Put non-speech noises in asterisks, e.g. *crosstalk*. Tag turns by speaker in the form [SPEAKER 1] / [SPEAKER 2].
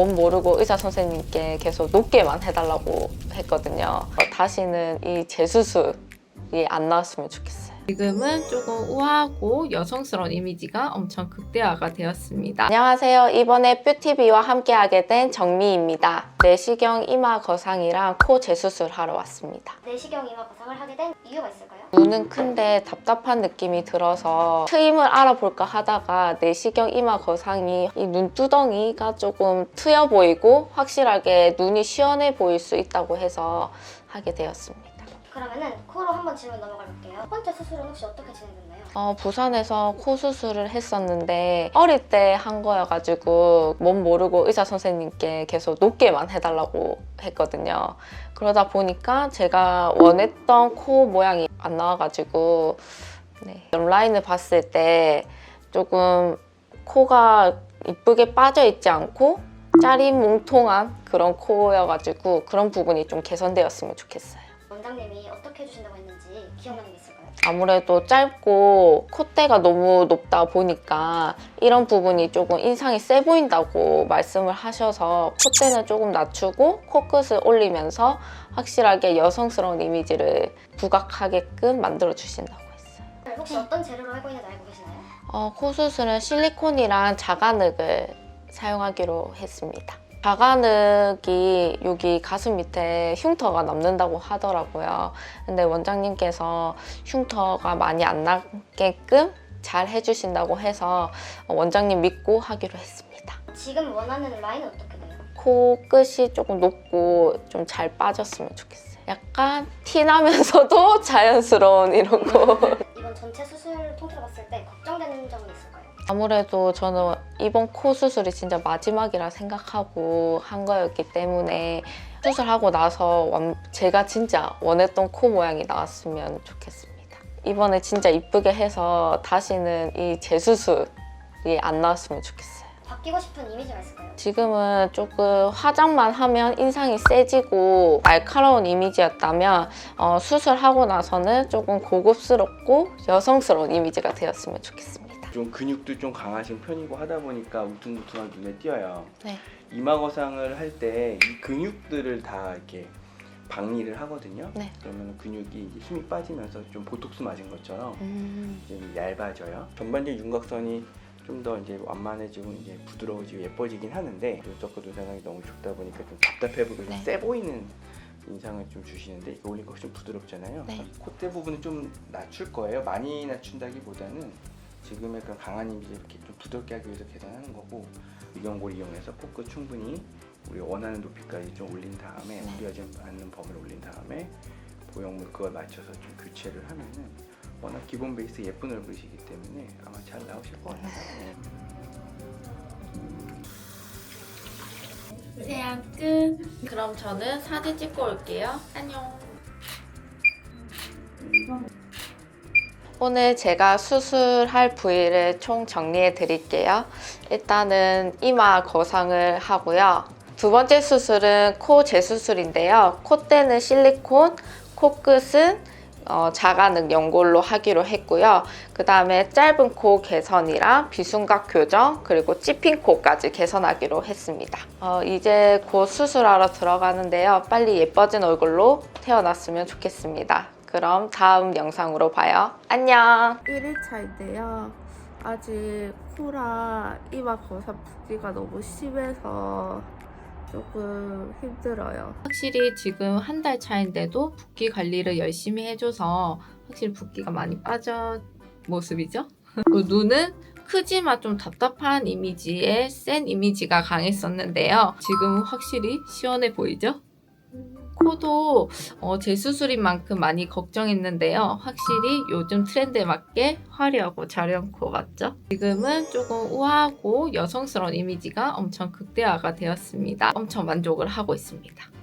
[SPEAKER 1] 몸 모르고 의사 선생님께 계속 높게만 해달라고 했거든요. 어, 다시는 이 재수술이 안 나왔으면 좋겠어요.
[SPEAKER 2] 지금은 조금 우아하고 여성스러운 이미지가 엄청 극대화가 되었습니다.
[SPEAKER 1] 안녕하세요. 이번에 뷰티비와 함께하게 된 정미입니다. 내시경 이마 거상이랑 코 재수술 하러 왔습니다.
[SPEAKER 3] 내시경 이마 거상을 하게 된 이유가 있을까요?
[SPEAKER 1] 눈은 큰데 답답한 느낌이 들어서 트임을 알아볼까 하다가 내시경 이마 거상이 이 눈두덩이가 조금 트여 보이고 확실하게 눈이 시원해 보일 수 있다고 해서 하게 되었습니다.
[SPEAKER 3] 그러면은 코로 한번 질문 넘어가 볼게요. 첫 번째 수술은 혹시 어떻게 진행됐나요?
[SPEAKER 1] 어, 부산에서 코 수술을 했었는데 어릴 때 한 거여가지고 몸 모르고 의사 선생님께 계속 높게만 해달라고 했거든요. 그러다 보니까 제가 원했던 코 모양이 안 나와가지고 네. 온라인을 봤을 때 조금 코가 이쁘게 빠져 있지 않고 짜리뭉통한 그런 코여가지고 그런 부분이 좀 개선되었으면 좋겠어요.
[SPEAKER 3] 원장님이 어떻게 해주신다고 했는지 기억나는 게 있을까요?
[SPEAKER 1] 아무래도 짧고 콧대가 너무 높다 보니까 이런 부분이 조금 인상이 세 보인다고 말씀을 하셔서 콧대는 조금 낮추고 코끝을 올리면서 확실하게 여성스러운 이미지를 부각하게끔 만들어 주신다고 했어요.
[SPEAKER 3] 혹시 어떤 재료로 하고 있는지 알고 계시나요?
[SPEAKER 1] 어, 코 수술은 실리콘이랑 자가늑을 사용하기로 했습니다. 자가늑이 여기 가슴 밑에 흉터가 남는다고 하더라고요. 근데 원장님께서 흉터가 많이 안 나게끔 잘 해주신다고 해서 원장님 믿고 하기로 했습니다.
[SPEAKER 3] 지금 원하는 라인은 어떻게 돼요?
[SPEAKER 1] 코 끝이 조금 높고 좀 잘 빠졌으면 좋겠어요. 약간 티 나면서도 *laughs* 자연스러운 이런 거.
[SPEAKER 3] 이번 전체 수술 통틀어 봤을 때 걱정되는 점은 있을까요?
[SPEAKER 1] 아무래도 저는 이번 코 수술이 진짜 마지막이라 생각하고 한 거였기 때문에 수술하고 나서 완- 제가 진짜 원했던 코 모양이 나왔으면 좋겠습니다. 이번에 진짜 이쁘게 해서 다시는 이 재수술이 안 나왔으면 좋겠어요.
[SPEAKER 3] 바뀌고 싶은 이미지가 있을까요?
[SPEAKER 1] 지금은 조금 화장만 하면 인상이 세지고 날카로운 이미지였다면 어, 수술하고 나서는 조금 고급스럽고 여성스러운 이미지가 되었으면 좋겠습니다.
[SPEAKER 4] 좀 근육도 좀 강하신 편이고 하다 보니까 울퉁불퉁한 눈에 띄어요.
[SPEAKER 1] 네.
[SPEAKER 4] 이마 거상을 할 때 이 근육들을 다 이렇게 박리를 하거든요.
[SPEAKER 1] 네.
[SPEAKER 4] 그러면 근육이 이제 힘이 빠지면서 좀 보톡스 맞은 것처럼
[SPEAKER 1] 음,
[SPEAKER 4] 좀 얇아져요. 전반적인 윤곽선이 좀 더 이제 완만해지고 이제 부드러워지고 예뻐지긴 하는데 눈썹과 눈사각이 너무 좁다 보니까 좀 답답해 보이고
[SPEAKER 1] 네.
[SPEAKER 4] 좀세 보이는 인상을 좀 주시는데 이거 올린 거 훨씬 부드럽잖아요.
[SPEAKER 1] 네.
[SPEAKER 4] 콧대 부분은 좀 낮출 거예요. 많이 낮춘다기보다는 지금의 그런 강한 이미지 이렇게 좀 부드럽게 하기 위해서 계산하는 거고 위경골 이용해서 코끝 충분히 우리 원하는 높이까지 좀 올린 다음에
[SPEAKER 1] 네.
[SPEAKER 4] 무리하지 않는 범위를 올린 다음에 보형물 그걸 맞춰서 좀 교체를 하면은 워낙 기본 베이스 예쁜 얼굴이시기 때문에 아마 잘 나오실 거예요. 네.
[SPEAKER 2] 세안 끝. 그럼 저는 사진 찍고 올게요. 안녕.
[SPEAKER 1] 오늘 제가 수술할 부위를 총 정리해 드릴게요. 일단은 이마 거상을 하고요. 두 번째 수술은 코 재수술인데요. 콧대는 실리콘, 코끝은 어, 자가능 연골로 하기로 했고요. 그 다음에 짧은 코 개선이랑 비순각 교정 그리고 찝힌 코까지 개선하기로 했습니다. 어, 이제 곧 수술하러 들어가는데요. 빨리 예뻐진 얼굴로 태어났으면 좋겠습니다. 그럼 다음 영상으로 봐요. 안녕.
[SPEAKER 5] 1일차인데요. 아직 코랑 이마 거사 붓기가 너무 심해서 조금 힘들어요.
[SPEAKER 2] 확실히 지금 한 달 차인데도 붓기 관리를 열심히 해줘서 확실히 붓기가 많이 빠져 모습이죠. 그 눈은 크지만 좀 답답한 이미지에 센 이미지가 강했었는데요. 지금은 확실히 시원해 보이죠? 코도 어, 재수술인 만큼 많이 걱정했는데요. 확실히 요즘 트렌드에 맞게 화려하고 자연 코 맞죠? 지금은 조금 우아하고 여성스러운 이미지가 엄청 극대화가 되었습니다. 엄청 만족을 하고 있습니다.